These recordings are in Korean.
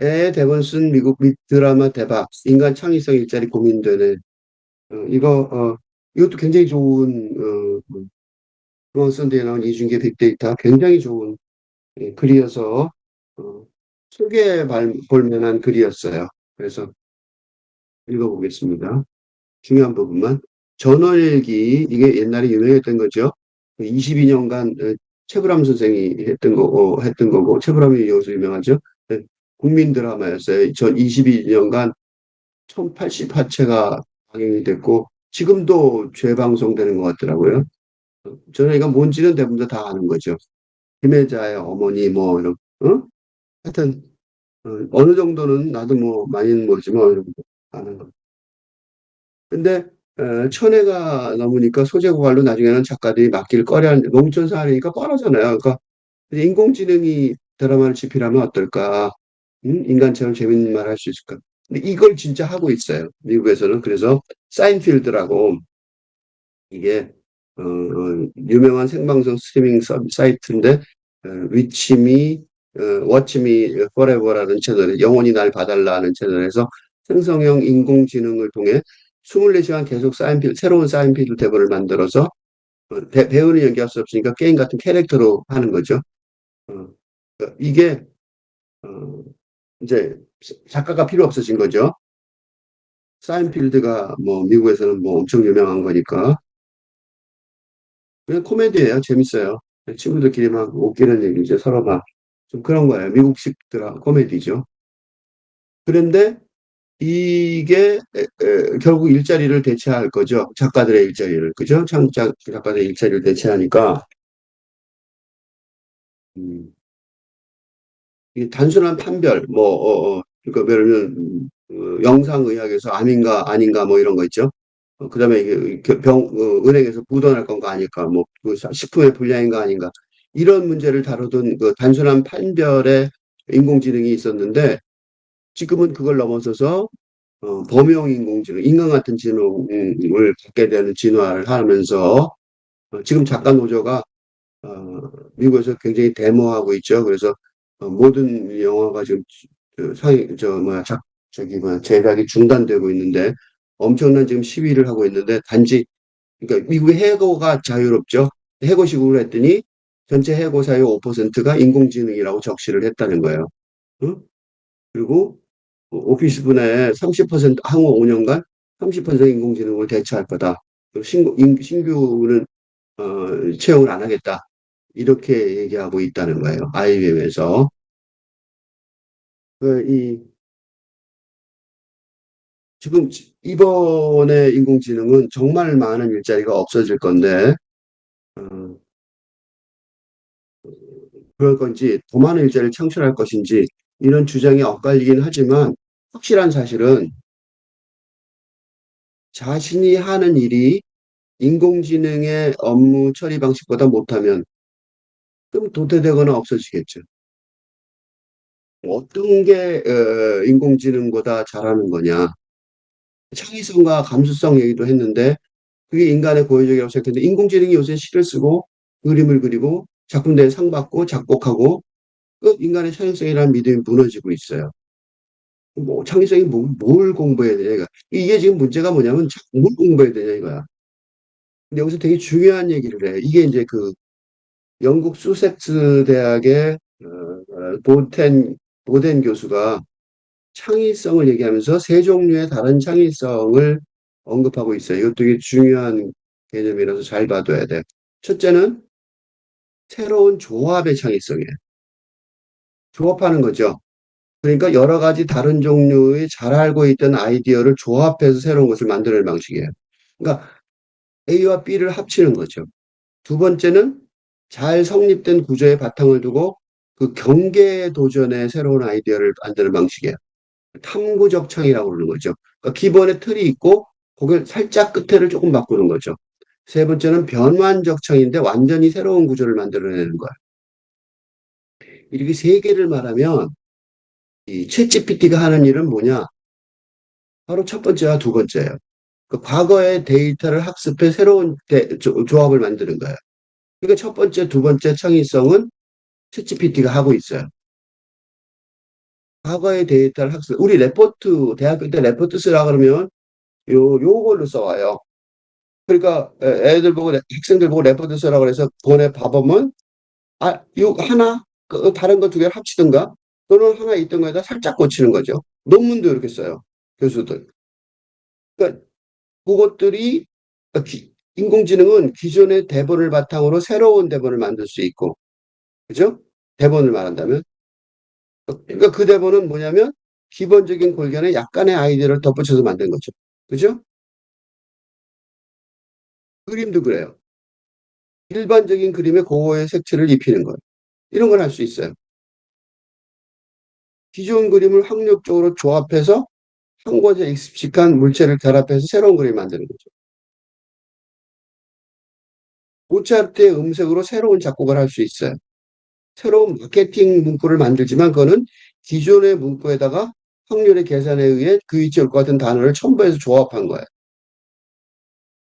에 대본 쓴 미국 미- 드라마 대박 인간 창의성 일자리 고민되네. 어, 이거 어, 이것도 굉장히 좋은 어, 중앙 선대에 나온 이중계 빅데이터 굉장히 좋은 예, 글이어서 어, 소개해 볼 만한 글이었어요. 그래서 읽어보겠습니다. 중요한 부분만. 전월일기 이게 옛날에 유명했던 거죠. 22년간 최불암 선생이 했던 거고 했던 거고 최불암이 여기서 유명하죠. 네, 국민 드라마였어요. 전 22년간 1088회가 방영이 됐고 지금도 재방송되는 것 같더라고요. 저희가 뭔지는 대부분 다 아는 거죠. 김혜자의 어머니 뭐 이런 어? 하여튼 어, 느 정도는 나도 뭐 많이는 모르지 뭐 이런 거 아는 거. 근데 어, 천회가 넘으니까 소재 고갈로 나중에는 작가들이 맡길 꺼려 농촌 사회니까 뻔하잖아요. 그러니까 인공지능이 드라마를 집필하면 어떨까? 음? 인간처럼 재밌는 말 할 수 있을까? 근데 이걸 진짜 하고 있어요. 미국에서는. 그래서 사인필드라고 이게 어, 어, 유명한 생방송 스트리밍 사이트인데 어, 위치미, 어, 워치미 포레버라는 채널에 영원히 날 봐달라는 채널에서 생성형 인공지능을 통해 24시간 계속 사인필드, 새로운 사인필드 대본을 만들어서 어, 배, 배우는 연기할 수 없으니까 게임 같은 캐릭터로 하는 거죠. 어, 그러니까 이게 어, 이제 작가가 필요 없어진 거죠. 사인필드가 뭐 미국에서는 뭐 엄청 유명한 거니까 그냥 코미디예요. 재밌어요. 친구들끼리 막 웃기는 얘기죠. 서로 막 좀 그런 거예요. 미국식 드라 코미디죠. 그런데 이게 에, 에, 결국 일자리를 대체할 거죠. 작가들의 일자리를 그죠? 창작 작가들의 일자리를 대체하니까 음, 단순한 판별 뭐 어, 어, 그러니까 예를 들면 음, 어, 영상의학에서 암인가 아닌가 뭐 이런 거 있죠. 어, 그 다음에 이게 그병 어, 은행에서 부도날 건가 아닐까 뭐 그 식품의 불량인가 아닌가 이런 문제를 다루던 그 단순한 판별의 인공지능이 있었는데 지금은 그걸 넘어서서 어, 범용 인공지능, 인간 같은 지능을 갖게 되는 진화를 하면서 어, 지금 작가 노조가 어, 미국에서 굉장히 데모하고 있죠. 그래서 어, 모든 영화가 지금 그 사이 저 뭐야 작 저기 뭐야 제작이 중단되고 있는데 엄청난 지금 시위를 하고 있는데 단지 그러니까 미국의 해고가 자유롭죠. 해고식으로 했더니 전체 해고 사유 5%가 인공지능이라고 적시를 했다는 거예요. 응? 그리고 오피스 분야의 30% 향후 5년간 30% 인공지능을 대체할 거다. 신규, 신규는 어, 채용을 안 하겠다. 이렇게 얘기하고 있다는 거예요. IBM에서. 그, 이, 지금 이번에 인공지능은 정말 많은 일자리가 없어질 건데, 어, 그럴 건지, 더 많은 일자리를 창출할 것인지, 이런 주장이 엇갈리긴 하지만, 확실한 사실은 자신이 하는 일이 인공지능의 업무 처리 방식보다 못하면 그럼 도태되거나 없어지겠죠. 어떤 게 어, 인공지능보다 잘하는 거냐? 창의성과 감수성 얘기도 했는데 그게 인간의 고유적이라고 생각했는데 인공지능이 요새 시를 쓰고 그림을 그리고 작품대에 상 받고 작곡하고 그 인간의 창의성이라는 믿음이 무너지고 있어요. 뭐 창의성이 뭐, 뭘 공부해야 되냐 이거 이게 지금 문제가 뭐냐면 뭘 공부해야 되냐 이거야. 근데 여기서 되게 중요한 얘기를 해. 이게 이제 그 영국 수섹스 대학의 어, 어, 보텐 보덴 교수가 창의성을 얘기하면서 세 종류의 다른 창의성을 언급하고 있어요. 이것도 되게 중요한 개념이라서 잘 봐둬야 돼. 첫째는 새로운 조합의 창의성이에요. 조합하는 거죠. 그러니까 여러 가지 다른 종류의 잘 알고 있던 아이디어를 조합해서 새로운 것을 만드는 방식이에요. 그러니까 A와 B를 합치는 거죠. 두 번째는 잘 성립된 구조의 바탕을 두고 그 경계 도전의 새로운 아이디어를 만드는 방식이에요. 탐구적 창의라고 그러는 거죠. 그러니까 기본의 틀이 있고 거기를 살짝 끝에를 조금 바꾸는 거죠. 세 번째는 변환적 창의인데 완전히 새로운 구조를 만들어내는 거예요. 이렇게 세 개를 말하면 이 챗GPT가 하는 일은 뭐냐? 바로 첫 번째와 두 번째예요. 그 과거의 데이터를 학습해 새로운 데, 조, 조합을 만드는 거예요. 그러니까 첫 번째, 두 번째 창의성은 챗GPT가 하고 있어요. 과거의 데이터를 학습. 우리 레포트, 대학교 때 레포트 쓰라 그러면 요, 요걸로 써와요. 그러니까 애- 애들 보고, 학생들 보고 레포트 쓰라 그래서 번에 봐보면, 아, 요 하나, 그 다른 거 두 개를 합치든가, 또는 하나 있던 거에다 살짝 고치는 거죠. 논문도 이렇게 써요. 교수들. 그러니까 그것들이 기- 인공지능은 기존의 대본을 바탕으로 새로운 대본을 만들 수 있고, 그죠? 대본을 말한다면. 그러니까 그 대본은 뭐냐면 기본적인 골견에 약간의 아이디어를 덧붙여서 만든 거죠. 그죠? 그림도 그래요. 일반적인 그림에 고거의 색채를 입히는 거예요. 이런 걸 할 수 있어요. 기존 그림을 학력적으로 조합해서 한 곳에 익숙한 물체를 결합해서 새로운 그림을 만드는 거죠. 모차르트의 음색으로 새로운 작곡을 할 수 있어요. 새로운 마케팅 문구를 만들지만 그거는 기존의 문구에다가 확률의 계산에 의해 그 위치에 올것 같은 단어를 첨부해서 조합한 거예요.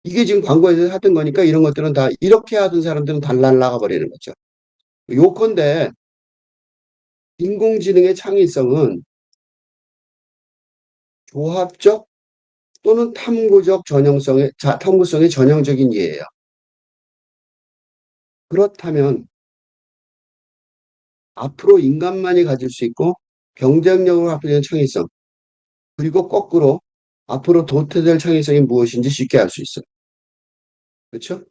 이게 지금 광고에서 하던 거니까 이런 것들은 다 이렇게 하던 사람들은 다 날라가 버리는 거죠. 요컨대 인공지능의 창의성은 조합적 또는 탐구적 전형성의 자, 탐구성의 전형적인 예예요. 그렇다면 앞으로 인간만이 가질 수 있고 경쟁력으로 합해진 창의성 그리고 거꾸로 앞으로 도태될 창의성이 무엇인지 쉽게 알 수 있어요. 그렇죠?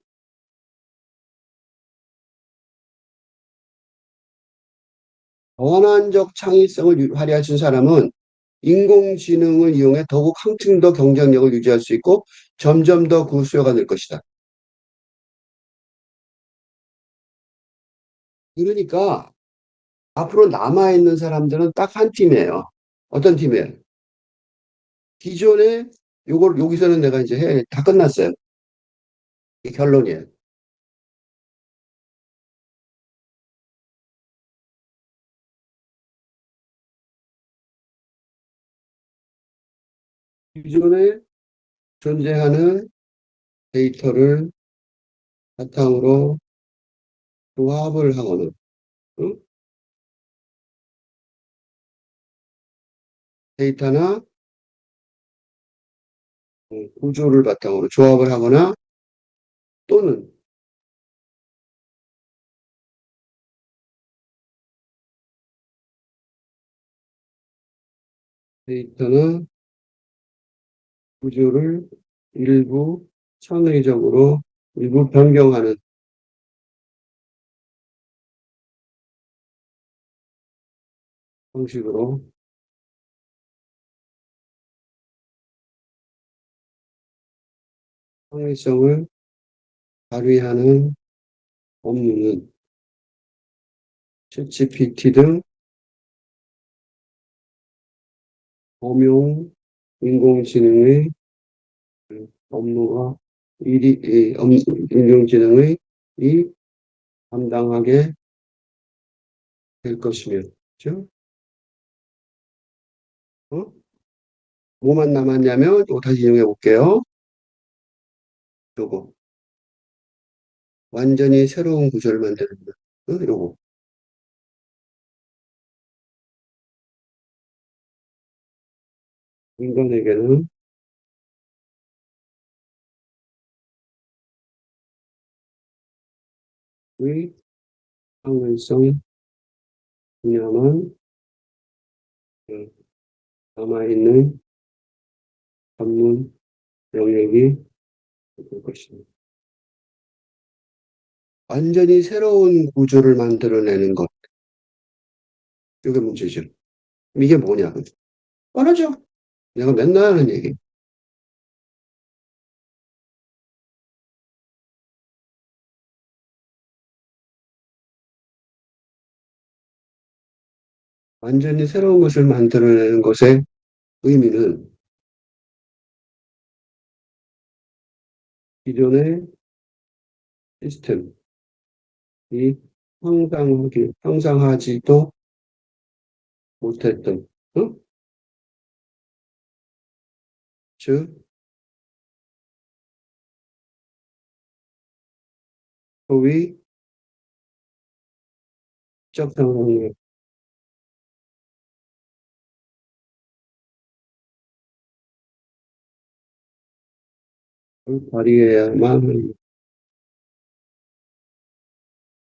원한적 창의성을 발휘하신 사람은 인공지능을 이용해 더욱 한층 더 경쟁력을 유지할 수 있고 점점 더 그 수요가 늘 것이다. 그러니까 앞으로 남아있는 사람들은 딱 한 팀이에요. 어떤 팀이에요? 기존에 요걸 여기서는 내가 이제 해, 다 끝났어요. 이게 결론이에요. 기존에 존재하는 데이터를 바탕으로 조합을 하거나 응? 데이터나 음, 구조를 바탕으로 조합을 하거나 또는 데이터나 구조를 일부 창의적으로 일부 변경하는 방식으로 창의성을 발휘하는 업무는 챗GPT 등 범용 인공지능의 업무가 일이 인공지능의 이 담당하게 될 것이며, 그죠? 어? 뭐만 남았냐면, 또 다시 이용해 볼게요. 요거. 완전히 새로운 구조를 만드는 거. 어? 요거. 인간에게는 의 상능성 분야만 어, 남아있는 전문 영역이 될 것입니다. 완전히 새로운 구조를 만들어내는 것. 이게 문제죠. 이게 뭐냐? 뻔하죠? 내가 맨날 하는 얘기. 완전히 새로운 것을 만들어내는 것의 의미는 기존의 시스템이 상상하기, 상상하지도 못했던, 어? 즉, 소위 상 발휘해야만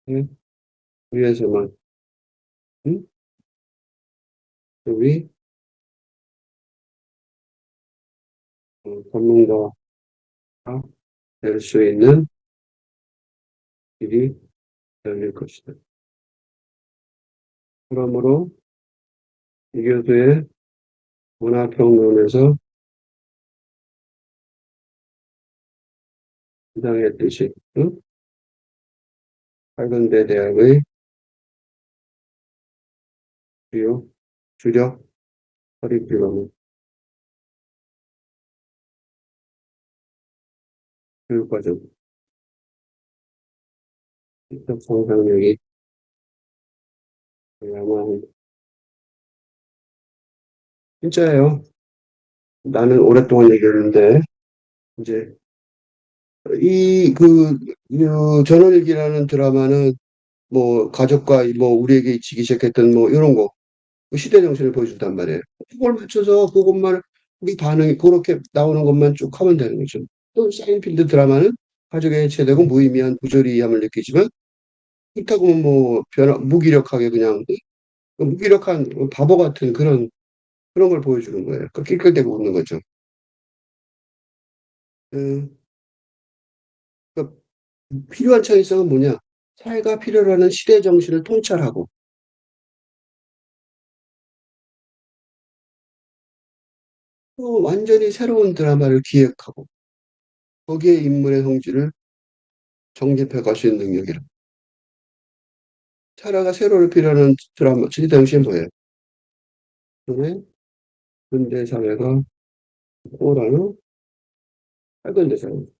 네? 위에서만 응? 우리 어, 전문가가 될 수 있는 일이 열릴 것이다. 그러므로 이 교수의 문화평론에서 주장했듯이 응? 팔건대 대학의 주요 주력 커리큘럼은 교육과정 직접 상상력이 야만 진짜예요. 나는 오랫동안 얘기했는데 이제 이그 전원일기라는 드라마는 뭐 가족과 뭐 우리에게 지기 시작했던 뭐 이런 거그 시대 정신을 보여준단 말이에요. 그걸 맞춰서 그것만 우리 반응이 그렇게 나오는 것만 쭉 하면 되는 거죠. 또 사인필드 드라마는 가족에 해체되고 무의미한 부조리함을 느끼지만 그렇다고 뭐 변화 무기력하게 그냥 무기력한 바보 같은 그런 그런 걸 보여주는 거예요. 그 낄낄대고 웃는 거죠. 음, 그 필요한 창의성은 뭐냐? 사회가 필요로 하는 시대 정신을 통찰하고 또 완전히 새로운 드라마를 기획하고 거기에 인물의 성질을 정립해 갈 수 있는 능력이라. 차라가 세로를 필요하는 드라마, 이 당시에 뭐예요? 그다음에 근대 사회가 오라는 탈근대 사회.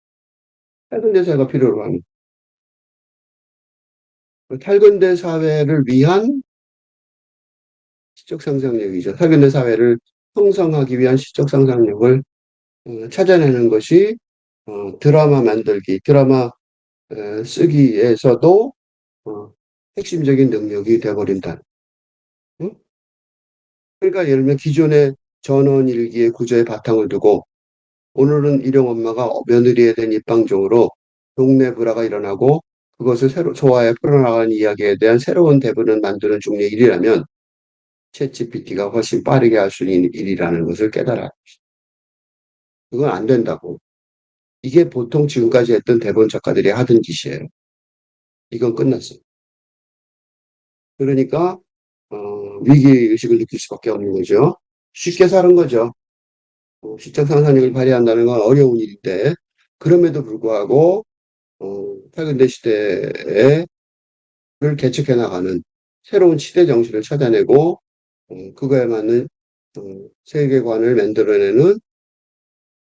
탈근대 사회가 필요로. 그 탈근대 사회를 위한 시적 상상력이죠. 탈근대 사회를 형성하기 위한 시적 상상력을 어, 찾아내는 것이 어, 드라마 만들기, 드라마 에, 쓰기에서도 어, 핵심적인 능력이 되어버린다. 응? 그러니까 예를 들면 기존의 전원일기의 구조의 바탕을 두고 오늘은 일용 엄마가 며느리에 대한 입방종으로 동네 불화가 일어나고 그것을 새로 소화해 풀어나가는 이야기에 대한 새로운 대본을 만드는 중의 일이라면 챗GPT가 훨씬 빠르게 할 수 있는 일이라는 것을 깨달아. 그건 안 된다고. 이게 보통 지금까지 했던 대본 작가들이 하던 짓이에요. 이건 끝났어. 그러니까 어, 위기 의식을 느낄 수밖에 없는 거죠. 쉽게 사는 거죠. 어, 시적 상상력을 발휘한다는 건 어려운 일인데 그럼에도 불구하고 어, 팔근대 시대에 를 개척해 나가는 새로운 시대 정신을 찾아내고 어, 그거에 맞는 어, 세계관을 만들어내는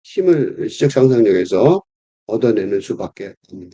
힘을 시적 상상력에서 얻어내는 수밖에 없는